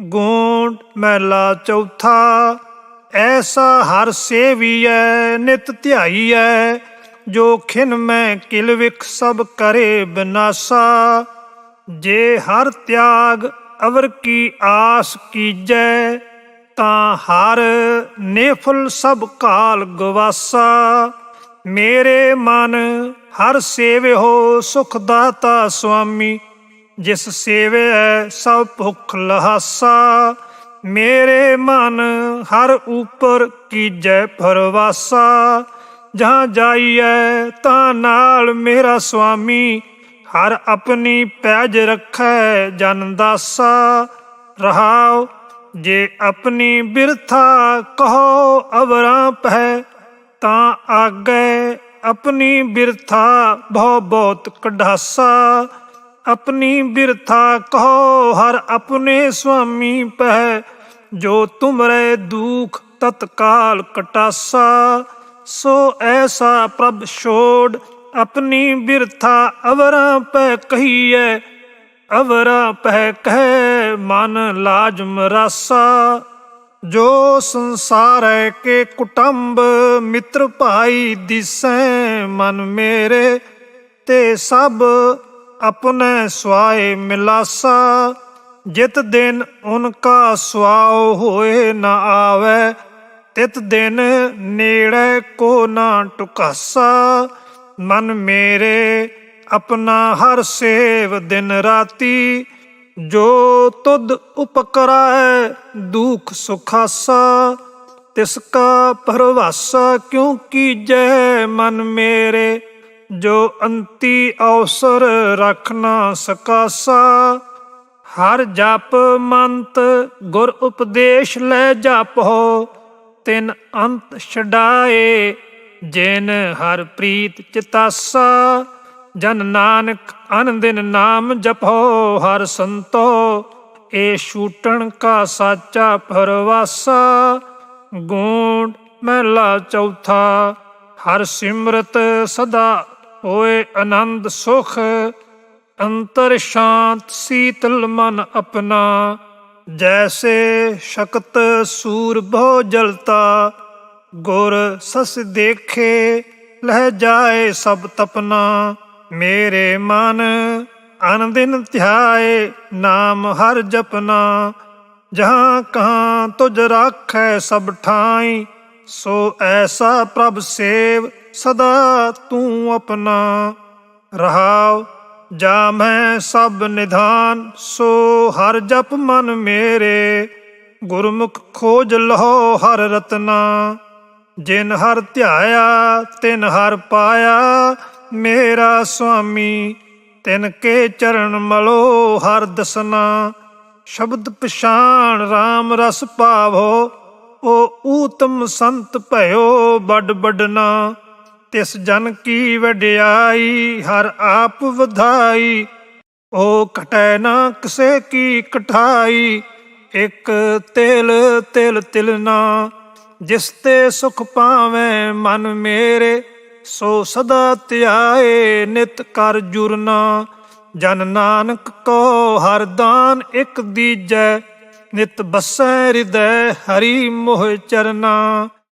ਗੂੰਡ ਮਹਿਲਾ ਚੌਥਾ, ਐਸਾ ਹਰ ਸੇਵੀਐ, ਨਿਤ ਧਿਆਈਐ, ਜੋ ਖਿਨ ਮੈਂ ਕਿਲ ਵਿਖ ਸਭ ਕਰੇ ਬਿਨਾਸਾ। ਜੇ ਹਰ ਤਿਆਗ ਅਵਰ ਕੀ ਆਸ ਕੀਜੈ, ਤਾਂ ਹਰ ਨੇਫਲ ਸਭ ਕਾਲ ਗਵਾਸਾ। ਮੇਰੇ ਮਨ ਹਰ ਸੇਵਿਓ ਸੁਖ ਦਾਤਾ ਸੁਆਮੀ ਜਿਸ ਸੇਵੈ ਸਭ ਭੁਖ ਲਹਾਸਾ। ਮੇਰੇ ਮਨ ਹਰ ਉਪਰ ਕੀਜੈ ਪਰਵਾਸਾ ਜਹਾਂ ਜਾਈਐ ਤਾਂ ਨਾਲ ਮੇਰਾ ਸੁਆਮੀ, ਹਰ ਆਪਣੀ ਪੈਜ ਰੱਖੈ ਜਨ ਦਾਸਾ। ਰਹਾਉ ਜੇ ਆਪਣੀ ਬਿਰਥਾ ਕਹੋ ਅਵਰਾਂ ਪਹਿ, ਤਾਂ ਆਗੇ ਆਪਣੀ ਬਿਰਥਾ ਬਹੁ ਬਹੁਤ ਕਢਾਸਾ। ਆਪਣੀ ਬਿਰਥਾ ਕਹੋ, ਹਰ ਆਪਣੇ ਸੁਆਮੀ ਪਹਿ। ਜੋ ਤੁਮਰੇ ਦੁਖ ਤਤਕਾਲ ਕਟਾਸਾ, ਸੋ ਐਸਾ ਪ੍ਰਭ ਛੋੜ, ਆਪਣੀ ਬਿਰਥਾ ਅਵਰਾਂ ਪੈ ਕਹੀਐ। ਅਵਰਾ ਪਹਿ ਕਹਿ, ਮਨ ਲਾਜਮ ਰਾਸਾ। ਜੋ ਸੰਸਾਰੈ ਕੇ ਕੁਟੰਬ, ਮਿੱਤਰ ਭਾਈ ਦਿਸੈ, ਮਨ ਮੇਰੇ ਤੇ ਸਭ ਆਪਣੇ ਸਵਾਏ ਮਿਲਾਸਾ, ਜਿਤ ਦਿਨ ਉਨਕਾ ਸਵਾਉ ਹੋਏ ਨਾ ਆਵੇ, ਤਿਤ ਦਿਨ ਨੇੜੇ ਕੋ ਨਾ ਟੁਕਾਸਾ। ਮਨ ਮੇਰੇ ਆਪਣਾ ਹਰ ਸੇਵ ਦਿਨ ਰਾਤੀ, ਜੋ ਤੁਧ ਉਪਕਰਾਇ ਦੁਖ ਸੁਖਾਸਾ, ਤਿਸ ਕਾ ਪਰਵਾਸਾ ਕਿਉ ਕੀਜੈ ਮਨ ਮੇਰੇ? ਜੋ ਅੰਤੀ ਅਵਸਰ ਰੱਖਣਾ ਸਕਾਸਾ, ਹਰ ਜਪ ਮੰਤ ਗੁਰ ਉਪਦੇਸ਼ ਲੈ ਜਪੋ ਤਿਨ ਅੰਤ ਛਡਾਏ, ਜਿਨ ਹਰ ਪ੍ਰੀਤ ਚਿਤਾਸਾ, ਜਨ ਨਾਨਕ ਅਨ ਦਿਨ ਨਾਮ ਜਪੋ ਹਰ ਸੰਤੋ, ਏ ਛੂਟਣ ਕਾ ਸਾਚਾ ਪਰਵਾਸਾ ਗੂੰਡ ਮਹਿਲਾ ਚੌਥਾ, ਹਰ ਸਿਮਰਤ ਸਦਾ ਹੋਏ ਆਨੰਦ ਸੁਖ, ਅੰਤਰ ਸ਼ਾਂਤ ਸੀਤਲ ਮਨ ਆਪਣਾ। ਜੈਸੇ ਸ਼ਕਤ ਸੂਰ ਬਹੁ ਜਲਤਾ, ਗੁਰ ਸਸ ਦੇਖੇ ਲਹਿ ਜਾਏ ਸਭ ਤਪਨਾ। ਮੇਰੇ ਮਨ ਅਨ ਧਿਆਏ, ਨਾਮ ਹਰ ਜਪਨਾ। ਜਹਾਂ ਕਹਾਂ ਤੁਜ ਰਾਖੈ ਸਭ ਠਾਈ, ਸੋ ਐਸਾ ਪ੍ਰਭ ਸੇਵ ਸਦਾ ਤੂੰ ਆਪਣਾ ਰਹਾਉ, ਜਾ ਮੈਂ ਸਭ ਨਿਧਾਨ, ਸੋ ਹਰ ਜਪ ਮਨ ਮੇਰੇ। ਗੁਰਮੁਖ ਖੋਜ ਲਹੋ ਹਰ ਰਤਨਾ, ਜਿਨ ਹਰ ਧਿਆਇਆ, ਤਿਨ ਹਰ ਪਾਇਆ। ਮੇਰਾ ਸੁਆਮੀ, ਤਿਨ ਕੇ ਚਰਨ ਮਲੋ ਹਰ ਦਸਨਾ। ਸ਼ਬਦ ਪਛਾਣ RAM ਰਸ ਪਾਵੋ ਓ ਊਤਮ ਸੰਤ ਭਇਓ ਵੱਡ ਵੱਡਨਾ। ਤਿਸ ਜਨ ਕੀ ਵਡਿਆਈ, ਹਰ ਆਪ ਵਧਾਈ। ਓ ਕਟੈ ਨਾ ਕਿਸੇ ਕੀ ਕਠਾਈ, ਇੱਕ ਤਿਲ ਤਿਲ ਤਿਲਨਾ ਜਿਸ ਤੇ ਸੁਖ ਪਾਵੇਂ ਮਨ ਮੇਰੇ, ਸੋ ਸਦਾ ਧਿਆਏ ਨਿਤ ਕਰ ਜੁਰਨਾ ਜਨ ਨਾਨਕ ਕੋ ਹਰ ਦਾਨ ਇੱਕ ਦੀਜੈ, ਨਿਤ ਬਸੈ ਹਿਰਦੈ ਹਰੀ ਮੋਹ ਚਰਨਾ।